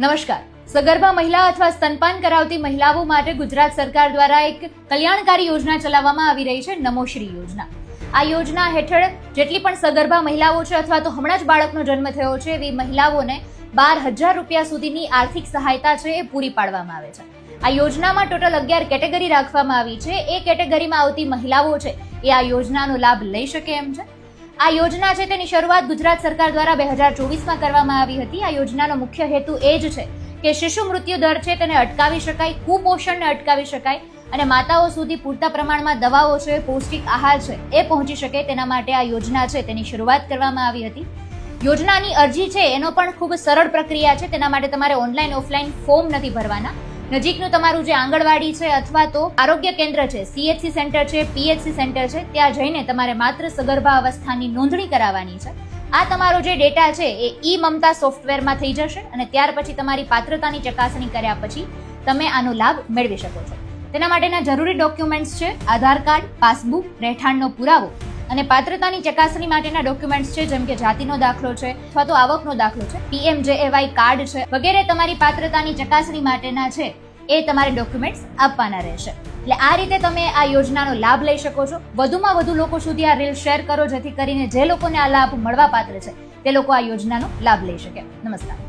નમસ્કાર. સગર્ભા મહિલા અથવા સ્તનપાન કરાવતી મહિલાઓ માટે ગુજરાત સરકાર દ્વારા એક કલ્યાણકારી યોજના ચલાવવામાં આવી રહી છે, નમોશ્રી યોજના. આ યોજના હેઠળ જેટલી પણ સગર્ભા મહિલાઓ છે અથવા તો હમણાં જ બાળકનો જન્મ થયો છે, એવી મહિલાઓને બાર હજાર રૂપિયા સુધીની આર્થિક સહાયતા છે એ પૂરી પાડવામાં આવે છે. આ યોજનામાં ટોટલ અગિયાર કેટેગરી રાખવામાં આવી છે. એ કેટેગરીમાં આવતી મહિલાઓ છે, એ આ યોજનાનો લાભ લઈ શકે એમ છે? આ યોજના છે તેની શરૂઆત ગુજરાત સરકાર દ્વારા બે હજાર ચોવીસમાં કરવામાં આવી હતી. આ યોજનાનો મુખ્ય હેતુ એ જ છે કે શિશુ મૃત્યુ દર છે તેને અટકાવી શકાય, કુપોષણને અટકાવી શકાય અને માતાઓ સુધી પૂરતા પ્રમાણમાં દવાઓ છે, પૌષ્ટિક આહાર છે એ પહોંચી શકે તેના માટે આ યોજના છે તેની શરૂઆત કરવામાં આવી હતી. યોજનાની અરજી છે એનો પણ ખૂબ સરળ પ્રક્રિયા છે, તેના માટે તમારે ઓનલાઈન ઓફલાઈન ફોર્મ નથી ભરવાના. નજીકનું તમારું જે આંગણવાડી છે અથવા તો આરોગ્ય કેન્દ્ર છે સીએચસી સેન્ટર છે પીએચસી સેન્ટર છે, ત્યાં જઈને તમારે માત્ર સગર્ભા અવસ્થાની નોંધણી કરાવવાની છે. આ તમારો જે ડેટા છે એ ઈ મમતા સોફ્ટવેરમાં થઈ જશે અને ત્યાર પછી તમારી પાત્રતાની ચકાસણી કર્યા પછી તમે આનો લાભ મેળવી શકો છો. તેના માટેના જરૂરી ડોક્યુમેન્ટ્સ છે, આધાર કાર્ડ, પાસબુક, રહેઠાણનો પુરાવો અને પાત્રતાની ચકાસણી માટેના ડોક્યુમેન્ટ્સ છે, જેમ કે જાતિનો દાખલો છે, અથવા તો આવકનો દાખલો છે પીએમજેએવાય કાર્ડ છે, વગેરે તમારી પાત્રતાની ચકાસણી માટેના છે, એ તમારે ડોક્યુમેન્ટ્સ આપવાના રહેશે. એટલે આ રીતે તમે આ યોજનાનો લાભ લઈ શકો છો. વધુમાં વધુ લોકો સુધી આ રીલ શેર કરો, જેથી કરીને જે લોકોને આ લાભ મળવા પાત્ર છે, તે લોકો આ યોજનાનો લાભ લઈ શકે. નમસ્કાર.